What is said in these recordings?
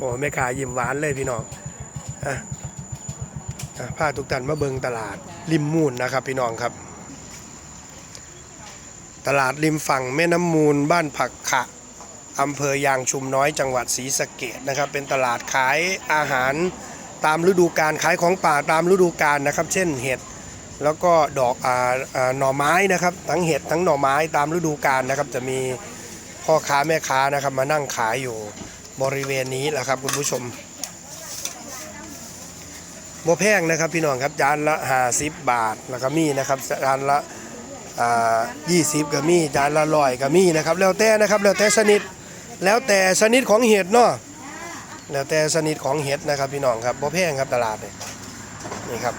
อ้แม่ค้ายิ้มหวานเลยพี่น้องอะพาทุกท่านมาเบิงตลาดริมมูลนะครับ พี่น้องครับ ตลาดริมฝั่งแม่น้ำมูลบ้านผักขะอำเภอยางชุมน้อยจังหวัดศรีสะเกดนะครับ เป็นตลาดขายอาหารตามฤดูกาลขายของป่าตามฤดูกาลนะครับ เช่นเห็ดแล้วก็ดอกอ่าหน่อไม้นะครับ ทั้งเห็ดทั้งหน่อไม้ตามฤดูกาลนะครับ จะมีพ่อค้าแม่ค้านะครับมานั่งขายอยู่ บริเวณนี้แหละครับคุณผู้ชมบ่แพงนะครับพี่น้องครับจานละ50บาทแล้วก็มีนะครับจานละอ่า20ก็มีจานละร้อยก็มีนะครับแล้วแต่นะครับแล้วแต่ชนิดแล้วแต่ชนิดของเห็ดเนาะแล้วแต่ชนิดของเห็ดนะครับพี่น้องครับบ่แพงครับตลาดเนี่ยนี่ครับ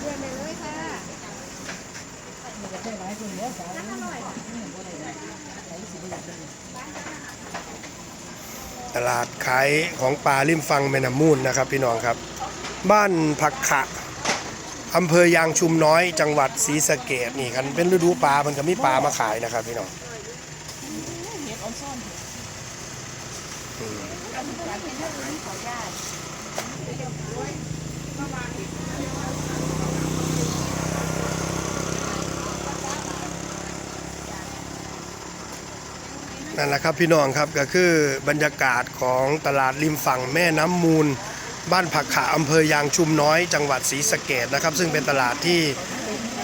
เดือนเลยค่ะ ตลาดขายของปลาริมฟังแม่น้ำมูลนะครับ พี่น้องครับ บ้านผักขะอำเภอยางชุมน้อยจังหวัดศรีสะเกดนี่กันเป็นฤดูปลามันก็มีปลามาขายนะครับ พี่น้อง นั่นแหละครับพี่น้องครับก็คือบรรยากาศของตลาดริมฝั่งแม่น้ำมูล บ้านผักขาอำเภอยางชุมน้อย จังหวัดศรีสะเกดนะครับ ซึ่งเป็นตลาดที่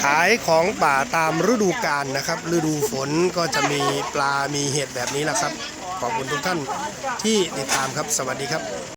ขายของป่าตามฤดูกาลนะครับ ฤดูฝนก็จะมีปลามีเห็ดแบบนี้แหละครับ ขอบคุณทุกท่านที่ติดตามครับสวัสดีครับ